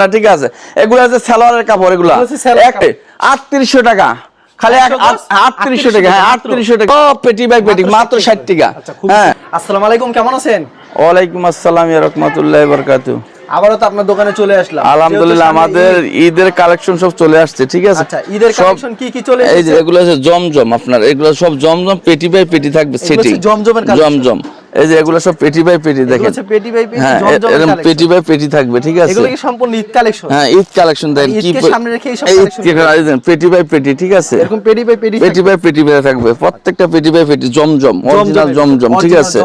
না ঠিক আছে। এগুলো হচ্ছে সালোয়ারের কাপড় এগুলো। আটত্রিশশো টাকা। খালি আটত্রিশশো টাকা হ্যাঁ আটত্রিশশো টাকা। পেটি বাই পেটি মাত্র ষাট টাকা। আচ্ছা হ্যাঁ। আসসালামু আলাইকুম কেমন আছেন? ওয়ালাইকুম আসসালাম রহমতুল্লাহ বরকাতু আবারও তো আপনার দোকানে চলে আসলাম। আলহামদুলিল্লাহ আমাদের ঈদের কালেকশন সব চলে আসছে ঠিক আছে? আচ্ছা ঈদের কালেকশন কি কি চলে এই যে এগুলো জমজম আপনার এগুলো সব জমজম পেটি বাই পেটি থাকবে সেটি। জমজমের জমজম। এই যে এগুলো সব পেটি বাই পেটি এগুলো দেখেন। পেটি বাই পেটি হ্যাঁ এরকম পেটি বাই পেটি থাকবে ঠিক আছে? এগুলো কি সম্পূর্ণ ঈদ কালেকশন হ্যাঁ ঈদ কালেকশন দেখেন কি সামনে রেখে এই। এই দেখেন, পেটি বাই পেটি ঠিক আছে? এরকম পেটি বাই পেটি পেটি বাই পেটি থাকবে প্রত্যেকটা পেটি বাই পেটি জমজম অরিজিনাল জমজম ঠিক আছে?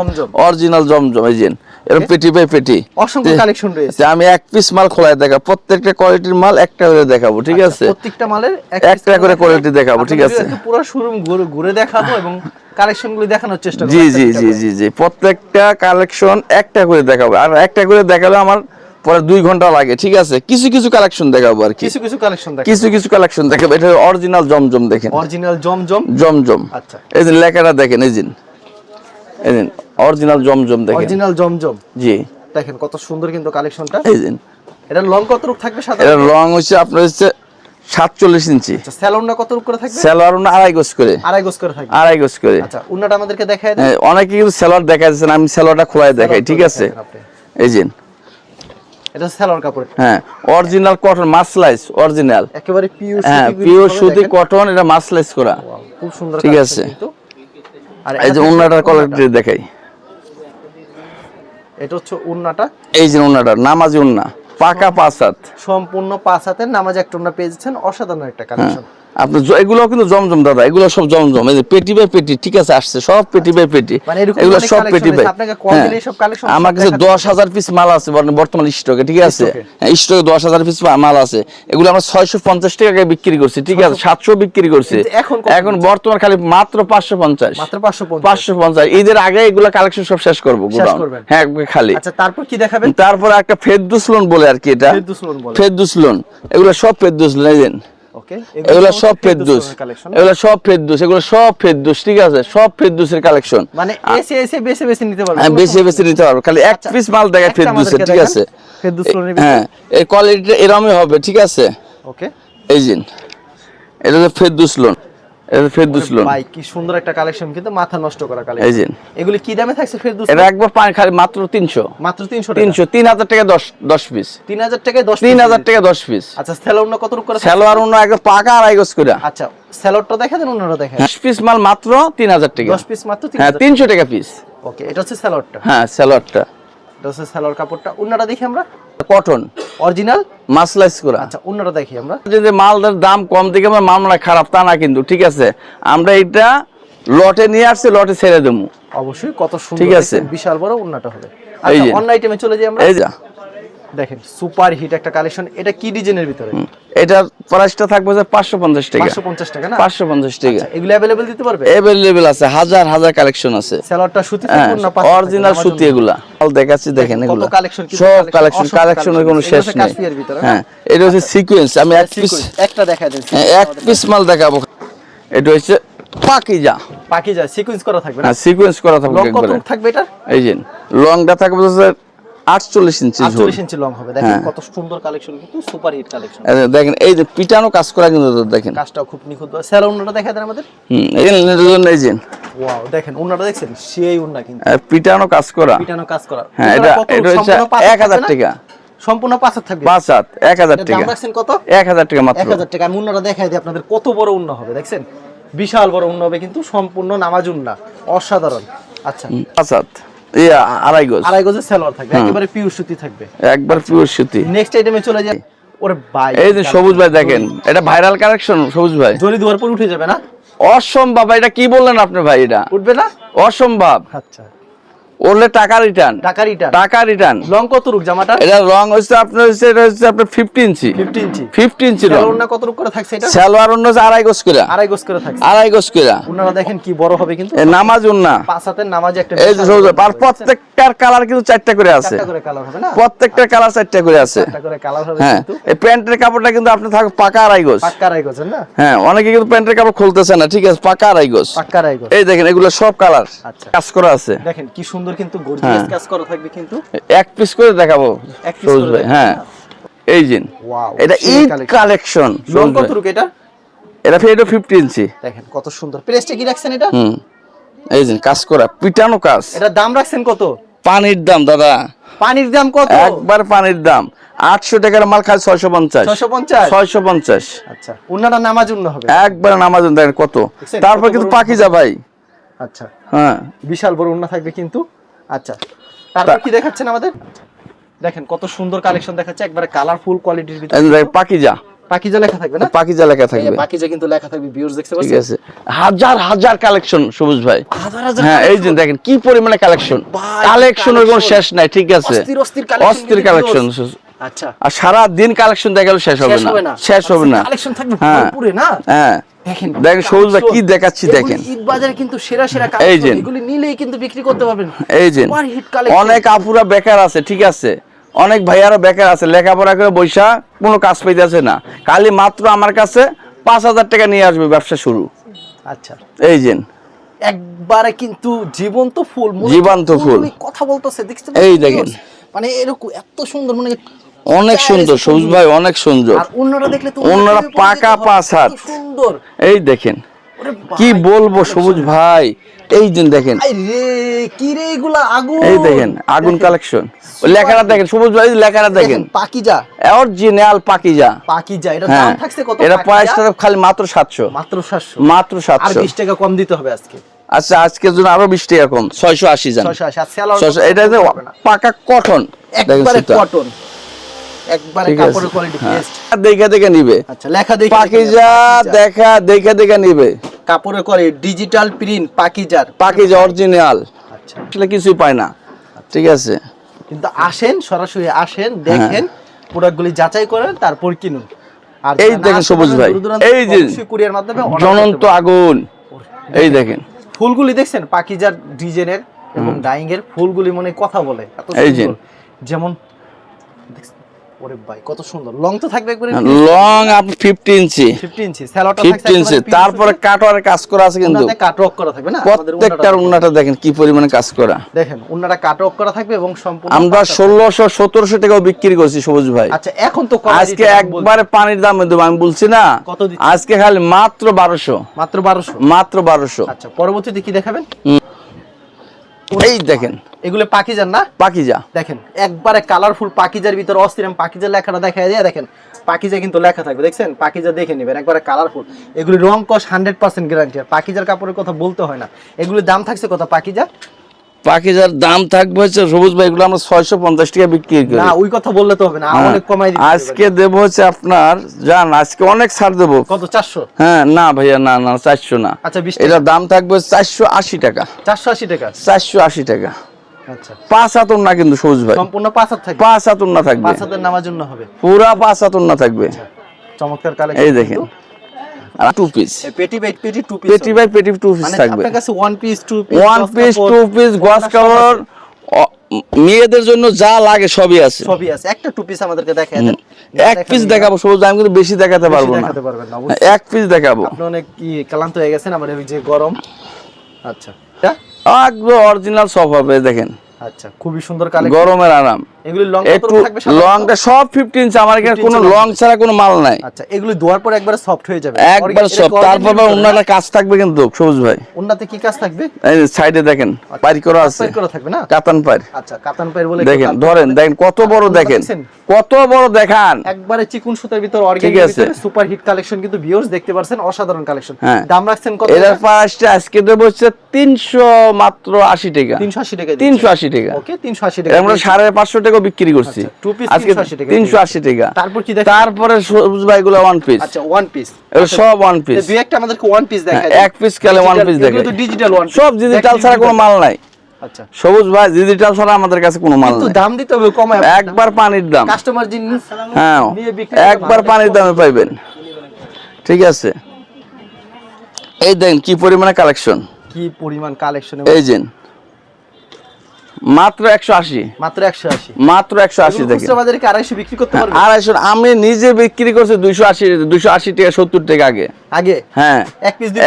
অরিজিনাল জমজম এই যে এরকম পেটি বাই পেটি। অসংখ্য কালেকশন রয়েছে। আমি এক পিস মাল খোলায় দেখা প্রত্যেকটা কোয়ালিটির মাল একটা করে দেখাবো ঠিক আছে? প্রত্যেকটা মালের একটা করে কোয়ালিটি দেখাবো, ঠিক আছে? পুরো শোরুম ঘুরে ঘুরে দেখাবো এবং কালেকশনগুলো দেখানোর চেষ্টা করব জি জি জি। জি জি। প্রত্যেকটা কালেকশন একটা করে দেখাবো। আর একটা করে দেখালে আমার পরে দুই ঘণ্টা লাগে ঠিক আছে? কিছু কিছু কালেকশন দেখাবো আর কি। কিছু কিছু কালেকশন দেখ কিছু কিছু কালেকশন দেখাবো। এটা অরিজিনাল জমজম দেখেন। Original Zamzam? জমজম। আচ্ছা। এই যে লেখাটা দেখেন এই দিন এই দিন অরিজিনাল জমজম দেখেন। Original Zamzam? জি। দেখেন কত সুন্দর কিন্তু কালেকশনটা। এই দিন এটা লং কত রূপ থাকবে এটা সাধারণত রং হচ্ছে আপনার হচ্ছে সাতচল্লিশ ইঞ্চি। আচ্ছা স্যালোনটা কত করে থাকবে? সেলোয়ার আড়াই গোছ করে। আড়াই গোজ করে থাকবে। আড়াই গোছ করে। আচ্ছা উন্নাটা আমাদেরকে দেখায় দেন। হ্যাঁ, অনেকে কিন্তু সেলোয়ার দেখা যাচ্ছে আমি সেলোয়ারটা খোলাই দেখাই ঠিক আছে? এই যে। এটা স্যালোন কাপড়। হ্যাঁ অরিজিনাল কটন মাসলাইস অরিজিনাল একেবারে পিওর হ্যাঁ পিওর সুতি কটন এটা মাসলাইস করা। খুব সুন্দর ঠিক আছে। আর এই যে উন্নাটার কোয়ালিটি দেখাই। এটা হচ্ছে উন্নাটা। এই যে উন্নাটা নামাজি উন্না। পাকা পাঁচ হাত। সম্পূর্ণ পাঁচ হাতের নামাজ একটা উন্না পেয়েছেন অসাধারণ একটা কালেকশন আপনি এগুলো কিন্তু জমজম দাদা এগুলো সব জমজম। এই যে পেটি বাই পেটি ঠিক আছে আসছে সব পেটি বাই পেটি। মানে এগুলো সব পেটি বাই। হ্যাঁ। আমার কাছে দশ হাজার পিস মাল আছে বর্তমানে- স্টকে ঠিক আছে? স্টকে। হ্যাঁ দশ হাজার পিস মাল আছে। এগুলো আমরা ছয়শো পঞ্চাশ টাকা বিক্রি করছি ঠিক আছে? সাতশো বিক্রি করছি। এখন এখন বর্তমান খালি মাত্র পাঁচশো পঞ্চাশ। পাঁচশো পঞ্চাশ। ঈদের আগে এগুলো কালেকশন সব শেষ করব হ্যাঁ খালি। আচ্ছা তারপর কি দেখাবেন? তারপরে একটা ফেরদুস লোন বলে আর কি এটা। ফেরদৌস লোন এগুলো সব ফেরদুস লোন এই এগুলো সব ফেরদুস কালেকশন এগুলো সব ফেরদুস এগুলো সব ফেরদুস ঠিক আছে? সব ফেরদুসের কালেকশন মানে এসে এসে বেছে বেছে নিতে পারবেন হ্যাঁ বেশি বেশি নিতে পারব। খালি এক আচ্ছা, পিস মাল দেখায় ফেরদুসের ঠিক আছে? ফেরদৌস লোনের হ্যাঁ এর কোয়ালিটিটা এরমই হবে ঠিক আছে? ওকে। এই যে এটা হচ্ছে ফেরদুস লোন। ভাই কি সুন্দর একটা কালেকশন কিন্তু মাথা নষ্ট করা কালেকশন। এগুলি কি দামে থাকছে ফেরদৌস এটা একবার পানি খালি মাত্র তিনশো। মাত্র 300 টাকা? টাকা পিস। 3000 10 টাকা দশ পিস। আচ্ছা কত রূপ করে অন্য একদম পাকা আড়াই গজ করে। আচ্ছা স্যালোডটা দেখা দেন ওনারা দেখেন? দশ পিস মাল মাত্র তিন হাজার টাকা। 10 পিস মাত্র হ্যাঁ 3000 তিনশো টাকা। পিস। ওকে এটা হচ্ছে হ্যাঁ এটা হচ্ছে কাপড়টা। ওনারা দেখি আমরা। কটন। অরিজিনাল মাসলাইস করা আচ্ছা অন্যটা দেখি আমরা। যদি মালদের দাম কম দিকে আমার মামলা খারাপ তা না কিন্তু ঠিক আছে? আমরা এটা লটে নিয়ে আসছি লটে ছেড়ে দেবো। অবশ্যই কত সুন্দর ঠিক আছে। বিশাল বড় উন্নাটা হবে। আচ্ছা অন্য আইটেমে চলে যাই আমরা। এই যা। দেখেন সুপার হিট একটা কালেকশন এটা কি ডিজাইনের ভিতরে? এটার প্রাইসটা থাকবে যে পাঁচশো পঞ্চাশ টাকা। 550 টাকা না? পাঁচশো পঞ্চাশ টাকা। আচ্ছা, এগুলো অ্যাভেলেবল দিতে পারবে? অ্যাভেলেবেল আছে হাজার হাজার কালেকশন আছে। স্যালোডটা সুতি হ্যাঁ না পাঁচ অরিজিনাল সুতি এগুলা। মাল দেখাচ্ছি দেখেন এগুলো। কিছু সব কালেকশন কালেকশনের কোনো শেষ নেই। ভিতরে, হ্যাঁ এটা হচ্ছে সিকোয়েন্স আমি এক পিস একটা দেখা দেন এক পিস মাল দেখাবো। এটা হচ্ছে পাকিজা যায় সিকোয়েন্স করা থাকবে না? হ্যাঁ সিকোয়েন্স করা থাকবে লং কত থাকবে এটা এই যে লংটা থাকবে হচ্ছে আটচল্লিশ ইঞ্চি 48 ইঞ্চি লং হবে। দেখেন হ্যাঁ। কত সুন্দর কালেকশন কিন্তু সুপার হিট কালেকশন দেখেন এই যে পিটানো কাজ করা কিন্তু দেখেন। কাজটাও খুব নিখুঁত। স্যালোনটা দেখা দেন আমাদের। হুম এই যে ওয়াও দেখেন উন্নাটা দেখছেন? সেই উন্না কিন্তু। পিটানো কাজ করা। পিটানো কাজ করা। হ্যাঁ এটা কত? এটা হচ্ছে সম্পূর্ণ পাঁচ এক হাজার থাকবে না? টাকা। সম্পূর্ণ পাঁচ হাত থাকবে। পাঁচ হাত এক হাজার টাকা। দাম রাখছেন কত? এক হাজার টাকা মাত্র। এক হাজার টাকা। আমি উন্নাটা দেখাই দিই আপনাদের কত বড় উন্না হবে দেখছেন? বিশাল বড় উন্না হবে কিন্তু সম্পূর্ণ নামাজ উন্না অসাধারণ। আচ্ছা। পাঁচ হাত। আড়াই গজ। আড়াই গজের সালোয়ার থাকবে একেবারে পিওর সুতি থাকবে। একবার পিওর সুতি। নেক্সট আইটেমে চলে যাই। ওরে ভাই এই যে সবুজ ভাই দেখেন এটা ভাইরাল কালেকশন সবুজ ভাই। দুয়ার পর উঠে যাবে না? অসম্ভব এটা কি বললেন আপনি ভাই এটা? উঠবে না? অসম্ভব। আচ্ছা। ওরলে টাকা রিটার্ন টাকা রিটার্ন টাকা রিটার্ন লং কত রুক জামাটা? এটা রং হচ্ছে আপনার হচ্ছে এটা হচ্ছে আপনার fifty inch 50 inch fifty inch রং সালোয়ার কত রুক করে থাকছে এটা? সালোয়ার আড়াই গজ করে। আড়াই গজ করে থাকছে। আড়াই গজ করে। দেখেন কি বড় হবে কিন্তু। নামাজ উন্না। পাঁচ হাতের নামাজে একটা এই যে আর প্রত্যেকটার কালার কিন্তু চারটা করে আছে। চারটা করে কালার হবে না? প্রত্যেকটার কালার চারটা করে আছে। চারটা করে কালার হবে হ্যাঁ। কিন্তু। এই প্যান্টের কাপড়টা কিন্তু আপনি থাকবে পাকা আড়াই গজ। পাক্কা আড়াই গজের না? হ্যাঁ অনেকে কিন্তু প্যান্টের কাপড় খুলতেছে না। ঠিক আছে পাকা আড়াই গজ। পাক্কা আড়াই গজ। এই দেখেন এগুলো সব কালার আচ্ছা। কাজ করা আছে। দেখেন কি সুন্দর কিন্তু গর্জিয়াস। কাজ করা থাকবে কিন্তু। এক পিস করে দেখাবো এক করে ভাই। হ্যাঁ। এই Wow, এটা ঈদ কালেকশন লং কত রুক এটা? এটা ফের ফিফটি ইঞ্চি। দেখেন কত সুন্দর। প্রেসটা কি রাখছেন এটা? হুম। এই যে কাজ করা পিটানো কাজ। এটা দাম রাখছেন কত? পানির দাম দাদা। পানির দাম কত? একবার পানির দাম। আটশো টাকার মাল খালি ছয়শো পঞ্চাশ। ছয়শো পঞ্চাশ? ছয়শো পঞ্চাশ। আচ্ছা উন্নাটা নামাজ উন্ন হবে। একবার নামাজন দেখেন কত। তারপর কিন্তু পাখি যা ভাই। আচ্ছা। হ্যাঁ। বিশাল বড় উন্না থাকবে কিন্তু। আচ্ছা। তারপর কি দেখাচ্ছেন আমাদের? দেখেন কত সুন্দর কালেকশন দেখাচ্ছে একবারে কালারফুল কোয়ালিটির ভিতরে। যা পাকিজা। লেখা থাকবে না? পাকিজা লেখা থাকবে। পাকিজা কিন্তু লেখা থাকবে ভিউয়ার্স দেখতে ঠিক আছে। হাজার হাজার কালেকশন সবুজ ভাই। হাজার হাজার হ্যাঁ এই যে দেখেন কি পরিমাণে কালেকশন কালেকশনের কোনো শেষ নাই ঠিক আছে। অস্থির অস্থির কালেকশন আচ্ছা। আর সারা দিন কালেকশন দেখা গেল শেষ হবে না। শেষ হবে না। কালেকশন থাকবে হ্যাঁ। না? হ্যাঁ। দেখেন দেখেন সবুজ কি দেখাচ্ছি দেখেন ঈদ বাজারে কিন্তু সেরা সেরা কালেকশন এগুলি নিলেই কিন্তু বিক্রি করতে পারবেন। এই যে। অনেক আপুরা বেকার আছে ঠিক আছে। অনেক ভাইয়ারা বেকার আছে লেখাপড়া করে বৈশা কোনো কাজ পাইতেছে না। খালি মাত্র আমার কাছে পাঁচ হাজার টাকা নিয়ে আসবে ব্যবসা শুরু। আচ্ছা। এই যে। একবারে কিন্তু জীবন্ত ফুল জীবন্ত ফুল। কথা বলতেছে দেখতে এই দেখেন। মানে এরকম এত সুন্দর মানে অনেক সুন্দর সবুজ ভাই অনেক সুন্দর। অন্যরা দেখলে অন্যরা পাকা পাঁচ হাত। সুন্দর। এই দেখেন কি বলব সবুজ ভাই এই দিন দেখেন। কি রে এগুলা আগুন। এই দেখেন আগুন কালেকশন লেখাটা দেখেন সবুজ ভাই লেখাটা দেখেন পাকিজা। অরিজিনাল পাকিজা। পাকিজা এটা হ্যাঁ দাম থাকছে কত এটা? প্রাইসটা খালি মাত্র সাতশো। মাত্র 700 মাত্র আর 20 টাকা কম দিতে হবে আজকে। আচ্ছা আজকের জন্য আরও বিশ টাকা কম ছয়শো আশি জান। 680 আর এটা পাকা কটন একবারে কটন একবারে কাপড়ের কোয়ালিটি হ্যাঁ। বেস্ট দেখে দেখে নিবে। আচ্ছা লেখা দেখি পাকিজা দেখা দেখে দেখে নিবে। কাপড়ের ডিজিটাল প্রিন্ট পাকিজার। পাকিজা অরিজিনাল আচ্ছা। আসলে কিছুই পায় না। ঠিক আছে। কিন্তু আসেন সরাসরি আসেন দেখেন প্রোডাক্টগুলি যাচাই করেন তারপর কিনুন। আর এই দেখেন সবুজ ভাই, এই যে কুরিয়ার মাধ্যমে জ্বলন্ত আগুন। এই দেখেন ফুলগুলি দেখছেন? পাকিজার ডিজাইনের এবং ডাইং এর ফুলগুলি মনে কথা বলে এই যে। যেমন? ওরে ভাই কত সুন্দর। লং তো থাকবে একবারে long up fifty inch 50 inch স্যালোটা fifty inch তারপরে কাটোয়ারে কাজ করা আছে কিন্তু। কাটওয়ার্ক করা থাকবে না? প্রত্যেকটার উন্নাটা উন্নাটা দেখেন কি পরিমাণে কাজ করা। দেখেন উন্নাটা কাটওয়ার্ক করা থাকবে এবং সম্পূর্ণ আমরা টাকাও বিক্রি করছি সবুজ ভাই। আচ্ছা এখন তো আজকে একবারে পানির দামে দেবো আমি বলছি না। আজকে খালি মাত্র বারোশো। মাত্র 1200 মাত্র বারোশো। আচ্ছা পরবর্তীতে কি দেখাবেন? এই দেখেন। এগুলো পাকিজার না? পাকিজা। দেখেন একবারে কালারফুল পাকিজার ভিতরে অস্থিরাম পাকিজার লেখাটা দেখা যায় দেখেন পাকিজা কিন্তু লেখা থাকবে দেখছেন? পাকিজা দেখে নেবেন একবারে কালারফুল এগুলি রং কস হান্ড্রেড পার্সেন্ট গ্যারান্টি আর পাকিজার কাপড়ের কথা বলতে হয় না। এগুলির দাম থাকছে কত পাকিজা? পাকিজার দাম থাকবে হচ্ছে সবুজ ভাই এগুলো আমরা ছয়শো পঞ্চাশ টাকা বিক্রি করি। না ওই কথা বললে তো হবে না হ্যাঁ, অনেক কমাই আজকে দেবো হচ্ছে আপনার জান আজকে অনেক ছাড় দেবো। কত চারশো? হ্যাঁ না ভাইয়া না না চারশো না। আচ্ছা এটার দাম থাকবে চারশো আশি টাকা। চারশো আশি টাকা? চারশো আশি টাকা। আচ্ছা। পাঁচ হাতন না কিন্তু সবুজ ভাই। সম্পূর্ণ পাঁচ হাত থাকবে? পাঁচ হাতন না থাকবে। পাঁচ হাতের নামার জন্য হবে। পুরা পাঁচ হাতন না থাকবে। চমৎকার কালেকশন এই দেখেন। আর টু পিস পেটি বাই পেটি টু পিস পেটি বাই পেটি টু পিস থাকবে। আপনার কাছে one piece two piece one piece two piece গস কাপড় মেয়েদের জন্য যা লাগে সবই আছে। সবই আছে। একটা টু পিস আমাদেরকে দেখায় দেন। এক পিস দেখাবো সবুজ আমি কিন্তু বেশি দেখাতে পারব না। দেখাতে পারবেন না এক পিস দেখাবো। আপনি অনেক কি ক্লান্ত হয়ে গেছেন আমার এই যে গরম। আচ্ছা। এটা? একদম অরিজিনাল সব হবে দেখেন। আচ্ছা খুবই সুন্দর কালেকশন গরমের আরাম। এগুলি লং কত থাকবে? লংটা সব ফিফটি ইঞ্চ আমার এখানে কোনো লং ছাড়া কোনো মাল নাই। আচ্ছা এগুলি ধোয়ার পর একবারে সফট হয়ে যাবে। একবার কি তারপর অন্যটা কাজ থাকবে কিন্তু সবুজ ভাই। উন্নাতে কি কাজ থাকবে? এই সাইডে দেখেন পাইর করা আছে। পাইর করা থাকবে না? কাতান পাইর। আচ্ছা কাতান পাইর বলে দেখেন ধরেন দেখেন কত বড় দেখেন? কত বড় দেখান। একবারে চিকুন সুতার ভিতর অর্গানিক ভিতরে সুপার হিট কালেকশন কিন্তু ভিউয়ার্স দেখতে পারছেন অসাধারণ কালেকশন হ্যাঁ। দাম রাখছেন কত? এটার প্রাইসটা আজকে দেবো হচ্ছে তিনশো মাত্র আশি টাকা। 380 টাকা তিনশো আশি টাকা। ওকে 380 টাকা আমরা সাড়ে পাঁচশো টাকা বিক্রি করছি। piece আজকে 380 টাকা। তিনশো আশি টাকা। তারপর কি দেখেন? তারপরে সবুজ ভাই গুলো ওয়ান পিস আচ্ছা ওয়ান পিস এগুলো সব ওয়ান পিস দুই একটা আমাদেরকে ওয়ান পিস দেখায় এক পিস খেলে ওয়ান পিস দেখে তো ডিজিটাল ওয়ান সব ডিজিটাল ছাড়া কোনো মাল নাই। আচ্ছা। সবুজ ভাই ডিজিটাল ছাড়া আমাদের কাছে কোনো মাল কিন্তু নাই। দাম দিতে হবে কম একবার পানির দাম। কাস্টমার জিনিস হ্যাঁ নিয়ে বিক্রি করতে একবার পানির দামে পাইবেন। ঠিক আছে। এই দেখেন কি পরিমাণে কালেকশন কি পরিমাণ কালেকশন এই যে মাত্র একশো আশি। মাত্র একশো আশি। মাত্র একশো আশি বাজারে আড়াইশো বিক্রি করতে পারবে আড়াইশো আমি নিজে বিক্রি করছি দুইশো আশি দুইশো আশি টাকা সত্তর টাকা আগে। আগে? হ্যাঁ। এক পিস দুই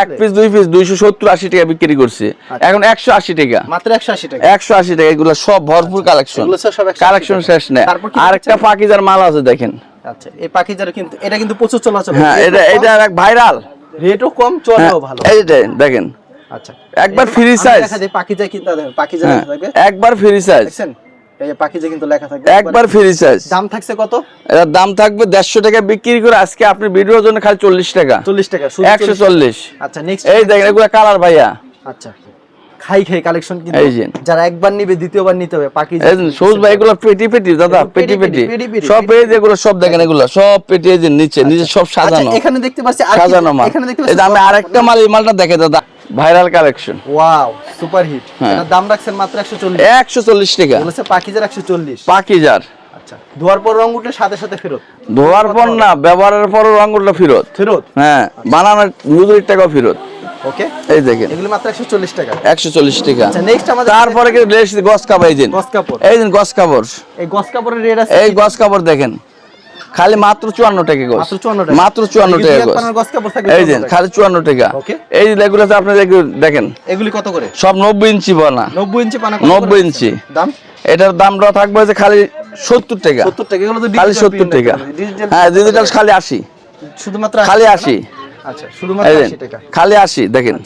এক পিস দুই পিস দুইশো সত্তর আশি টাকা বিক্রি করছি। আচ্ছা। এখন একশো আশি টাকা। মাত্র একশো আশি টাকা। একশো আশি টাকা এগুলো সব ভরপুর কালেকশন সব 180 কালেকশন শেষ নেই। তারপর আর একটা দেখছেন? পাকিজার মাল আছে দেখেন। আচ্ছা এই পাখিজার কিন্তু এটা কিন্তু প্রচুর চলাচল হ্যাঁ এটা এটা ভাইরাল। রেটও কম চলেও ভালো। এই দেখেন। আচ্ছা। একবার free আমি দেখা যায় পাখিজা কিন্তু পাখিজা হ্যাঁ থাকবে। একবার ফ্রি সাইজ দেখছেন? এই যে পাখিজা কিন্তু লেখা থাকবে। একবার ফ্রি সাইজ দাম থাকছে কত? এটার দাম থাকবে দেড়শো টাকা বিক্রি করে আজকে আপনি ভিডিওর জন্য খালি চল্লিশ টাকা। চল্লিশ টাকা শুধু একশো 40 চল্লিশ। আচ্ছা নেক্সট এই দেখেন এগুলো কালার ভাইয়া। আচ্ছা খাই খাই কালেকশন কিন্তু যারা একবার নিবে দ্বিতীয়বার নিতে হবে পাখি সবুজ ভাই এগুলো পেটি পেটি দাদা পেটি পেটি, সব। এই সব দেখেন এগুলো সব পেটি এই যে নিচে নিচে সব সাজানো। এখানে দেখতে পাচ্ছি সাজানো মাল। এখানে দেখতে এই পাচ্ছি আমি আরেকটা মাল এই মালটা দেখে দাদা। Viral collection. Wow super hit. হ্যাঁ। দাম রাখছেন মাত্র 140 একশো চল্লিশ টাকা। বলেছে পাখিজার 140 পাকিজার। আচ্ছা ধোয়ার পর রং উঠে সাথে সাথে ফেরত। ধোয়ার পর না ব্যবহারের পর রঙগুলো ফেরত। ফেরত? হ্যাঁ বানানোর মজুরির টাকাও ফেরত। ওকে। এই দেখেন। এগুলো মাত্র 140 টাকা। একশো চল্লিশ টাকা। আচ্ছা নেক্সট আমাদের তারপরে কি লেস গস কাপড় এই দিন গস কাপড়। এই দিন গস কাপড়। এই গস কাপড়ের রেট আছে এই গস কাপড় দেখেন। খালি মাত্র চুয়ান্ন টাকা গস। মাত্র 54 টাকা। মাত্র চুয়ান্ন টাকা গস। এই 54 দিন টাকা। খালি চুয়ান্ন টাকা. এই যেগুলোতে আপনি দেখেন। এগুলি কত করে? সব নব্বই ইঞ্চি বানা। 90 ইঞ্চি পানা কত 90 করে ইঞ্চি। দাম? এটার দামটা থাকবে যে খালি সত্তর টাকা। 70 টাকা খালি সত্তর টাকা। হ্যাঁ ডিজিটাল খালি আশি। শুধুমাত্র খালি 80 আশি। আচ্ছা শুধুমাত্র এই 80 দেন, টাকা। খালি আশি দেখেন।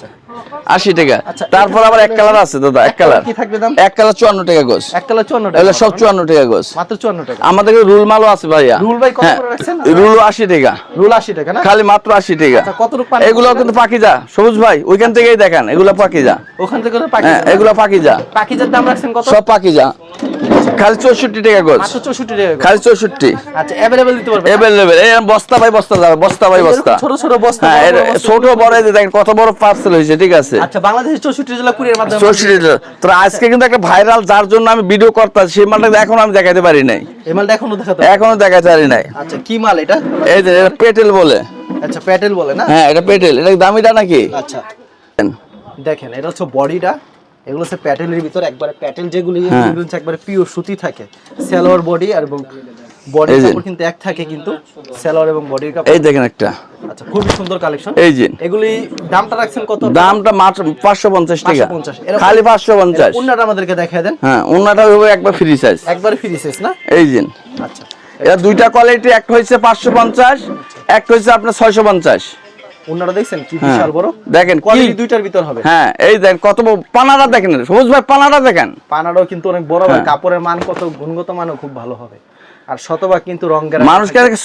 আশি টাকা। আচ্ছা, তারপর আবার এক কালার আছে দাদা এক কালার? কি থাকবে দাম? এক কালার চুয়ান্ন টাকা গোস এক কালার চুয়ান্ন টাকা। এটা সব চুয়ান্ন টাকা গোস মাত্র চুয়ান্ন টাকা। আমাদের রুল মালও আছে ভাইয়া। রুল ভাই কত হ্যাঁ, করে রাখছেন? আচ্ছা। রুল আশি টাকা। রুল আশি টাকা না? খালি মাত্র আশি টাকা। আচ্ছা কত রূপ এগুলো কিন্তু পাকিজা। সবুজ ভাই ওইখান থেকেই দেখেন এগুলো পাকিজা। ওখান থেকে হ্যাঁ, পাকিজা। এগুলো পাকিজা। পাকিজার দাম রাখছেন কত? সব পাকিজা। খালি চৌষট্টি টাকা গোস মাত্র 64 টাকা খালি চৌষট্টি। আচ্ছা अवेलेबल দিতে পারবে अवेलेबल এই বস্তা ভাই বস্তা যাবে বস্তা ভাই বস্তা। ছোট ছোট বস্তা হ্যাঁ ছোট বড় এই দেখেন কত বড় পার্সেল হইছে ঠিক আছে। আচ্ছা বাংলাদেশের 64 জেলা কুরিয়ার মাধ্যমে চৌষট্টি তো আজকে কিন্তু একটা ভাইরাল যার জন্য আমি ভিডিও করতেছি সেই মালটা এখন আমি দেখাতে পারি নাই। এই মালটা এখনও দেখাতে এখনও দেখাতে পারি নাই। আচ্ছা কি মাল এটা? এই যে এটা পেটেল বলে। আচ্ছা প্যাটেল বলে না? হ্যাঁ এটা পেটেল। এটা দামিটা নাকি? আচ্ছা। দেখেন এটা হচ্ছে বডিটা। এগুলো হচ্ছে প্যাটেলের ভিতর। একবারে প্যাটেল যেগুলি হ্যাঁ। একবারে পিওর সুতি থাকে। সেলোয়ার বডি আর বডির কাপড় কিন্তু এক থাকে কিন্তু এবং বডির কাপড় এই দেখেন একটা। আচ্ছা খুবই সুন্দর কালেকশন এই যে। এগুলি দামটা রাখছেন কত? দামটা মাত্র পাঁচশো পঞ্চাশ টাকা। 550 খালি পাঁচশো পঞ্চাশ। উন্নাটা আমাদেরকে দেখায় দেন। হ্যাঁ হবে একবার ফ্রি সাইজ একবারে ফ্রি সাইজ না? এই যে। আচ্ছা। এটা দুইটা কোয়ালিটি একটা পঞ্চাশ একটা হচ্ছে আপনার ছয়শো পঞ্চাশ। উন্নাটা দেখছেন কি হ্যাঁ। বিশাল বড়? দেখেন কোয়ালিটি দুইটার ভিতর হবে। হ্যাঁ এই দেখেন কত বড়- পানাটা দেখেন। সবুজ ভাই পানাটা দেখেন। পানাটাও কিন্তু অনেক বড় হ্যাঁ। কাপড়ের মান কত গুণগত মানও খুব ভালো হবে। আর শতভাগ কিন্তু রং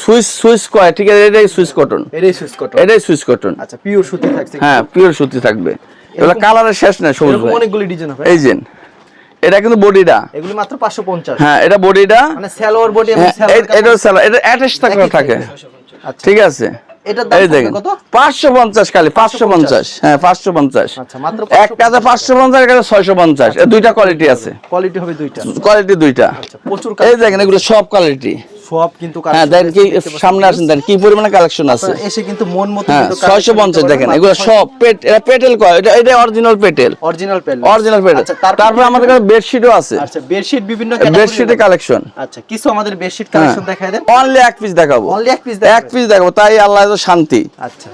সুইচ সুইচ কয়? ঠিক আছে এটাই সুইচ কটন এটাই সুইচ কটন এটাই সুইচ কটন আচ্ছা পিওর সুতি থাকছে হ্যাঁ পিওর সুতি থাকবে। এগুলো কালারের শেষ না সবুজ ভাই। অনেকগুলি ডিজাইন হবে। এই যে এটা কিন্তু বডিটা এগুলি মাত্র 550 হ্যাঁ এটা বডিটা মানে সালোয়ার বডি এবং হ্যাঁ এটা সেলোর এটা অ্যাটাচ থাকে। আচ্ছা ঠিক আছে। কত? পাঁচশো পঞ্চাশ খালি পাঁচশো পঞ্চাশ। হ্যাঁ পাঁচশো পঞ্চাশ। আচ্ছা মাত্র একটাতে পাঁচশো পঞ্চাশ একটা ছয়শো পঞ্চাশ। দুইটা কোয়ালিটি আছে। কোয়ালিটি হবে দুইটা। কোয়ালিটি দুইটা। আচ্ছা প্রচুর এই দেখেন এগুলো সব কোয়ালিটি সব কিন্তু হ্যাঁ দেখেন কি সামনে আসেন দেখেন কি পরিমাণে কালেকশন আছে? এসে কিন্তু মন মতো হ্যাঁ ছয়শো পঞ্চাশ দেখেন এগুলো সব পেট এটা পেটেল কয় এটা এটা অরিজিনাল পেটেল অরিজিনাল পেল অরিজিনাল পেটেল তারপর আমাদের কাছে বেডশিটও আছে। আচ্ছা বেডশিট বিভিন্ন বেডশিটের কালেকশন আচ্ছা কিছু আমাদের বেডশিট কালেকশন দেখায় দেন। অনলি এক পিস দেখাবো। অনলি এক পিস এক পিস দেখাবো তাই আল্লাহ শান্তি। আচ্ছা।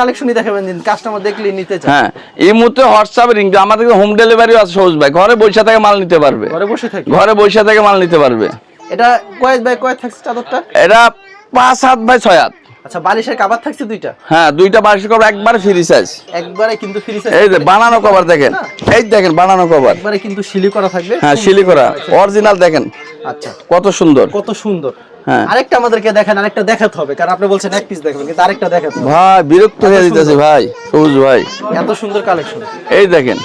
কালেকশনই দেখাবেন কাস্টমার নিতে চায়। হ্যাঁ এই মুহূর্তে হোয়াটসঅ্যাপে রিং আমাদের হোম ডেলিভারিও আছে সবুজ ভাই ঘরে বসে থেকে মাল নিতে পারবে। ঘরে বসে থাকি? ঘরে বসে থেকে মাল নিতে পারবে। এটা কয়েক বাই কয়েক থাকছে চাদরটা? এটা পাঁচ হাত বাই ছয় হাত। আচ্ছা বালিশের কাবার থাকছে দুইটা? হ্যাঁ দুইটা বার্ষিক কভার একবার ফ্রি সাইজ একবারে কিন্তু ফ্রি এই যে বানানো কভার দেখেন। এই দেখেন বানানো কভার একবারে কিন্তু শিলি করা থাকবে। হ্যাঁ শিলি করা। অরিজিনাল দেখেন। আচ্ছা। কত সুন্দর। কত সুন্দর। হ্যাঁ। আরেকটা আমাদেরকে দেখেন আরেকটা দেখাতে হবে কারণ আপনি বলছেন এক পিস দেখাবেন কিন্তু আরেকটা দেখাতে ভাই বিরক্ত হয়ে দিতেছে ভাই সবুজ ভাই। এত সুন্দর কালেকশন এই দেখেন।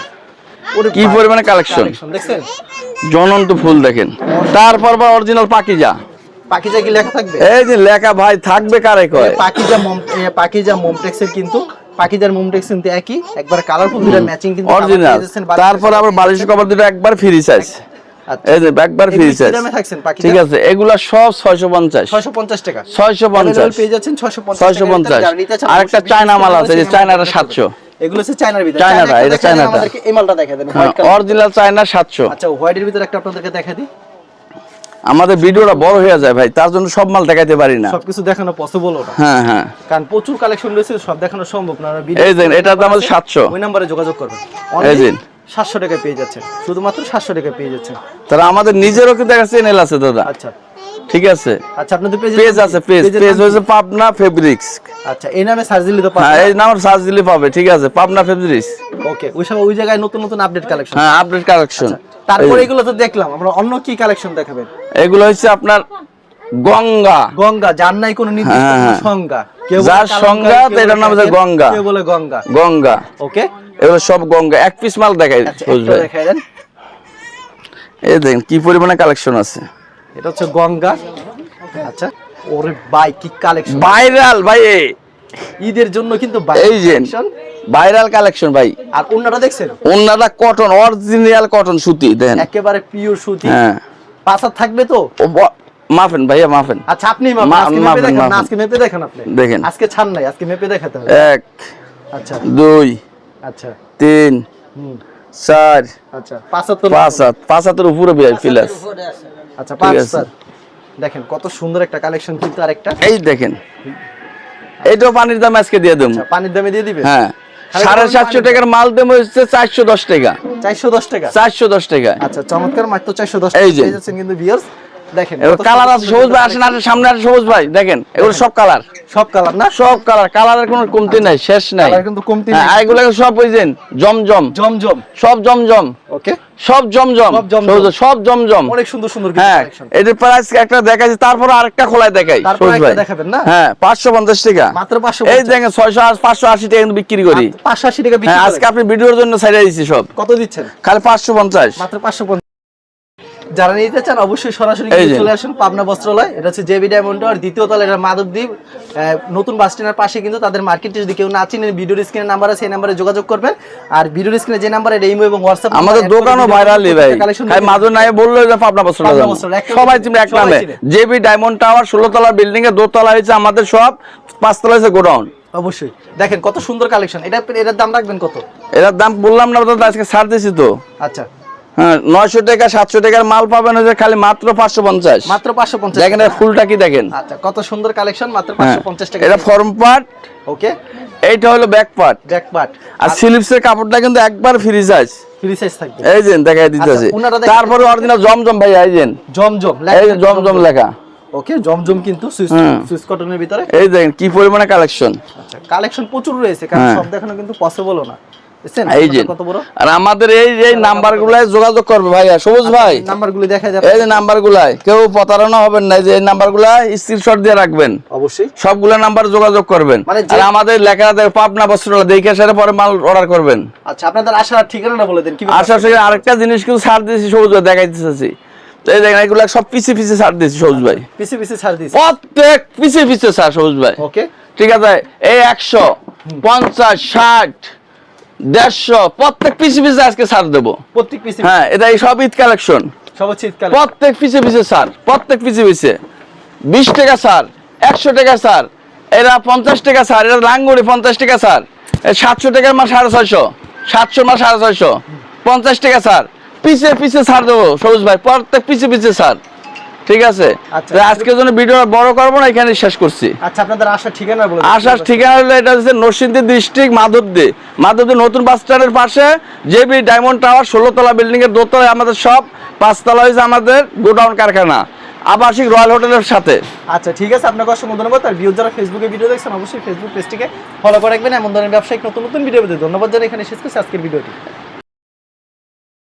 কি ভাই, পরিমাণে কালেকশন দেখছেন? জনন্ত ফুল দেখেন। তারপর বা অরিজিনাল পাকিজা। পাকিজা কি লেখা থাকবে? এই যে লেখা ভাই থাকবে কারে কয়? পাকিজা মম পাকিজা মমটেক্সের কিন্তু পাকিজার মমটেক্স কিন্তু একই একবার কালারফুল দুটো ম্যাচিং কিন্তু অরিজিনাল তারপর আবার বালিশ কভার দুটো একবার ফ্রি সাইজ আচ্ছা। এই যে একবার ফ্রি সাইজ দামে থাকছেন পাকিজা? ঠিক আছে এগুলা সব ছয়শো পঞ্চাশ। 650 টাকা। ছয়শো পঞ্চাশ। পেয়ে যাচ্ছেন 650 ছয়শো পঞ্চাশ। যারা নিতে চান আর একটা চায়না মাল আছে যে চায়নাটা আমাদের সাতশো। এগুলো হচ্ছে চায়নার ভিতরে। চায়নাটা, চায়না এটা চায়নাটা। আমাদেরকে এই মালটা দেখা দেন অরিজিনাল চায়না সাতশো। আচ্ছা হোয়াইটের ভিতরে একটা আপনাদেরকে দেখা দিই। আমাদের ভিডিওটা বড় হয়ে যায় ভাই তার জন্য সব মাল দেখাইতে পারি না। সবকিছু দেখানো পসিবল ওটা। হ্যাঁ হ্যাঁ। কারণ প্রচুর কালেকশন রয়েছে সব দেখানো সম্ভব না। এই দেখেন, এটার দাম হচ্ছে 700 ওই নম্বরে যোগাযোগ করবেন। এই দিন। সাতশো টাকায় পেয়ে যাচ্ছেন। শুধুমাত্র সাতশো টাকায় পেয়ে যাচ্ছেন। তারা আমাদের নিজেরও কিন্তু একটা চ্যানেল আছে দাদা। আচ্ছা। ঠিক আছে? আচ্ছা আপনাদের পেজ পেজ আছে পেজ পেজ পাবনা ফেব্রিক্স আচ্ছা এই নামে সার্চ দিলে তো হ্যাঁ এই নাম্বার সার্চ দিলে পাবে ঠিক আছে পাবনা ফেব্রিক্স ওকে ওই সময় ওই জায়গায় নতুন নতুন আপডেট কালেকশন হ্যাঁ আপডেট কালেকশন তারপরে এগুলো তো দেখলাম আমরা অন্য কি কালেকশন দেখাবেন? এগুলো হচ্ছে আপনার গঙ্গা। গঙ্গা যার নাই কোনো নির্দিষ্ট হ্যাঁ, কোনো হ্যাঁ। সংজ্ঞা। যার সংজ্ঞা, এটার নাম হচ্ছে গঙ্গা। কেউ বলে গঙ্গা। গঙ্গা। ওকে? এগুলো সব গঙ্গা এক পিস মাল দেখাই আচ্ছা দেখাই দেন। এই দেখেন কি পরিমাণে কালেকশন আছে। এটা হচ্ছে গঙ্গা। আচ্ছা ওরে ভাই কি কালেকশন ভাইরাল ভাই ঈদের জন্য কিন্তু এই যে ভাইরাল কালেকশন ভাই। আর অন্যটা দেখছেন? ওনারা কটন অরিজিনাল কটন সুতি দেন একেবারে পিওর সুতি। হ্যাঁ। পাঁচার থাকবে তো? ও মাফেন ভাইয়া মাফেন আচ্ছা আপনি মাপেন, মা- আজকে মেপে দেখেন আজকে মেপে দেখেন আপনি। দেখেন। আজকে ছাড় নাই আজকে মেপে দেখাতে হবে। এক আচ্ছা। দুই আচ্ছা। তিন হুম। চার আচ্ছা পাঁচাত্তর পাঁচ হাত পাঁচ হাতের উপরে প্লাস আচ্ছা পাঁচ স্যার। দেখেন কত সুন্দর একটা কালেকশন কিন্তু আরেকটা। এই দেখেন এইটাও পানির দাম আজকে দিয়ে দেবো। আচ্ছা, পানির দামে দিয়ে দিবে? হ্যাঁ সাড়ে সাতশো টাকার মাল দেবো হচ্ছে চারশো দশ টাকা। চারশো দশ টাকা? চারশো দশ টাকা। আচ্ছা চমৎকার মাত্র চারশো দশ এই যে। কিন্তু বিয়ার্স দেখেন কালার আছে সবুজ ভাই আসেন আসেন সামনে আসেন সবুজ ভাই দেখেন এগুলো সব কালার। সব কালার না? সব কালার কালারের কোনো কমতি নাই শেষ নাই। কিন্তু কমতি হ্যাঁ, এগুলো সব বুঝছেন জমজম। জমজম। সব জমজম। ওকে। সব জমজম। সব জমজম। সবুজ, সব জমজম। অনেক সুন্দর সুন্দর হ্যাঁ এটার প্রাইস একটা দেখাইছি তারপর আরেকটা খোলায় দেখাই দেখাবেন না? হ্যাঁ পাঁচশো পঞ্চাশ টাকা। মাত্র পাঁচশো এই দেখেন ছয়শো পাঁচশো আশি টাকা কিন্তু বিক্রি করি। পাঁচশো আশি টাকা হ্যাঁ। আজকে আপনি ভিডিওর জন্য ছাড়িয়ে দিচ্ছি সব। কত দিচ্ছেন? খালি পাঁচশো পঞ্চাশ। মাত্র পাঁচশো পঞ্চাশ। যারা নিতে চান অবশ্যই সরাসরি। চলে আসুন পাবনা বস্ত্রালয়। এটা হচ্ছে জেবি ডায়মন্ড আর দ্বিতীয় তলা এটা মাধবদ্বীপ। নতুন বাস স্ট্যান্ডের পাশে কিন্তু তাদের মার্কেটে যদি কেউ না চিনেন ভিডিওর স্ক্রিনের নাম্বার আছে সেই নাম্বারে যোগাযোগ করবেন। আর ভিডিওর স্ক্রিনে যে নাম্বার এটা ইমো এবং হোয়াটসঅ্যাপ আমাদের দোকানও ভাইরালি ভাই। খালি মাদুর নাই বলল যে পাবনা বস্ত্রালয়, সবাই নামে চিনে এক নামে। জেবি ডায়মন্ড টাওয়ার ষোলো তলা বিল্ডিং এর দোতলা হয়েছে আমাদের সব। পাঁচতলা হয়েছে গোডাউন। অবশ্যই। দেখেন কত সুন্দর কালেকশন এটা এটার দাম রাখবেন কত? এটার দাম বললাম না দাদা আজকে ছাড় দিছি তো। আচ্ছা। হ্যাঁ নয়শো টাকা সাতশো টাকার মাল পাবেন হচ্ছে খালি মাত্র পাঁচশো পঞ্চাশ। মাত্র পাঁচশো পঞ্চাশ দেখেন ফুলটা কি দেখেন? আচ্ছা কত সুন্দর কালেকশন মাত্র হ্যাঁ পাঁচশো পঞ্চাশ টাকা এটা ফর্ম পার্ট। ওকে এইটা হলো ব্যাক পার্ট ব্যাক পার্ট আর স্লিপসের কাপড়টা কিন্তু একবার ফ্রি সাইজ ফ্রি সাইজ থাকবে। এই যে দেখাই দিতেছি। আচ্ছা, তারপরে অরিজিনাল জমজম ভাই এই যে। জমজম এই যে জমজম লেখা। ওকে জমজম কিন্তু সুইস হুম। কটনের ভিতরে। এই দেখেন কি পরিমাণে কালেকশন আচ্ছা কালেকশন প্রচুর রয়েছে কারণ হ্যাঁ। সব দেখানো কিন্তু পসিবলও না। বুঝছেন? এই যে কত বড়? আর আমাদের এই এই নাম্বার গুলায় যোগাযোগ করবে ভাইয়া সবুজ ভাই। নাম্বারগুলো দেখা যাবে। এই যে নাম্বার গুলায় কেউ প্রতারণা হবেন না যে এই নাম্বারগুলা স্ক্রিনশট দিয়ে রাখবেন। অবশ্যই। সবগুলা নাম্বার যোগাযোগ করবেন। মানে আর আমাদের লেখা দেখে পাবনা বস্ত্র দেখে সেটা পরে মাল অর্ডার করবেন। আচ্ছা আপনাদের আসার ঠিকানাটা বলে দেন কি আসার থেকে আরেকটা জিনিস কিন্তু ছাড় দিয়েছি সবুজ ভাই দেখাই দিতেছি এই দেখেন এগুলা সব পিছে পিছে ছাড় দিয়েছি সবুজ ভাই। পিছে পিছে ছাড় দিয়েছে। প্রত্যেক পিছে পিছে ছাড় সবুজ ভাই। ওকে। ঠিক আছে এই একশো পঞ্চাশ ষাট। দেড়শো। প্রত্যেক পিছে পিছে আজকে ছাড় দেবো। প্রত্যেক পিছে হ্যাঁ এটা এই সব ঈদ কালেকশন। সব হচ্ছে প্রত্যেক পিছে পিছে স্যার প্রত্যেক পিছে পিছে বিশ টাকা স্যার একশো টাকা স্যার এরা পঞ্চাশ টাকা স্যার এরা লাঙ্গুড়ি পঞ্চাশ টাকা স্যার সাতশো টাকার মাস সাড়ে ছয়শো সাতশো মাস সাড়ে ছয়শো পঞ্চাশ টাকা স্যার পিছে পিছে ছাড় দেবো সবুজ ভাই প্রত্যেক পিছে পিছে স্যার ঠিক আছে? আচ্ছা। আজকের জন্য ভিডিও বড় করব না এখানে শেষ করছি। আচ্ছা আপনাদের আসার ঠিকানা বলে দেন। আসার ঠিকানা হলো এটা হচ্ছে নরসিংদী ডিস্ট্রিক্ট মাধবদী। মাধবদী নতুন বাস স্ট্যান্ডের পাশে জেবি ডায়মন্ড টাওয়ার ষোলো তলা বিল্ডিং এর দোতলায় আমাদের সব পাঁচতলা হয়েছে আমাদের গোডাউন কারখানা আবাসিক রয়্যাল হোটেলের সাথে। আচ্ছা ঠিক আছে আপনাকে অসংখ্য ধন্যবাদ। আর ভিউ যারা ফেসবুকে ভিডিও দেখছেন অবশ্যই ফেসবুক পেজটিকে ফলো করে রাখবেন। এমন ধরনের ব্যবসায়িক নতুন নতুন ভিডিও পেতে ধন্যবাদ জানাই। এখানে শেষ করছি আজকের ভিডিওটি